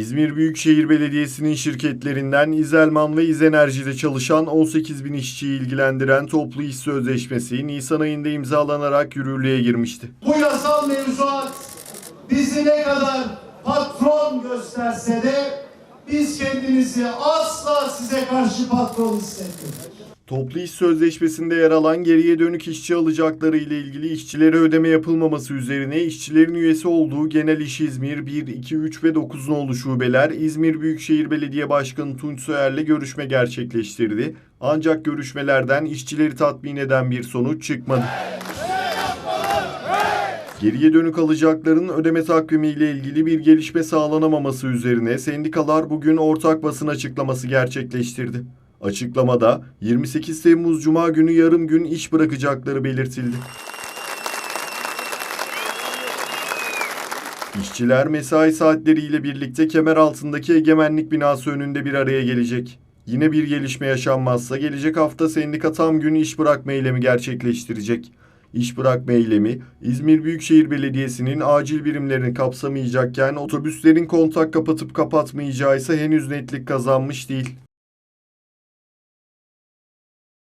İzmir Büyükşehir Belediyesi'nin şirketlerinden İzelman ve İzenerji'de çalışan 18 bin işçiyi ilgilendiren toplu iş sözleşmesi Nisan ayında imzalanarak yürürlüğe girmişti. Bu yasal mevzuat bizi ne kadar patron gösterse de biz kendimizi asla size karşı patron hissetmiyoruz. Toplu iş sözleşmesinde yer alan geriye dönük işçi alacakları ile ilgili işçilere ödeme yapılmaması üzerine işçilerin üyesi olduğu Genel İş İzmir 1, 2, 3 ve 9 nolu şubeler İzmir Büyükşehir Belediye Başkanı Tunç Soyer'le görüşme gerçekleştirdi. Ancak görüşmelerden işçileri tatmin eden bir sonuç çıkmadı. Geriye dönük alacakların ödeme takvimi ile ilgili bir gelişme sağlanamaması üzerine sendikalar bugün ortak basın açıklaması gerçekleştirdi. Açıklamada 28 Temmuz Cuma günü yarım gün iş bırakacakları belirtildi. İşçiler mesai saatleriyle birlikte kemer altındaki egemenlik binası önünde bir araya gelecek. Yine bir gelişme yaşanmazsa gelecek hafta sendika tam gün iş bırakma eylemi gerçekleştirecek. İş bırakma eylemi İzmir Büyükşehir Belediyesi'nin acil birimlerini kapsamayacakken otobüslerin kontak kapatıp kapatmayacağı ise henüz netlik kazanmış değil.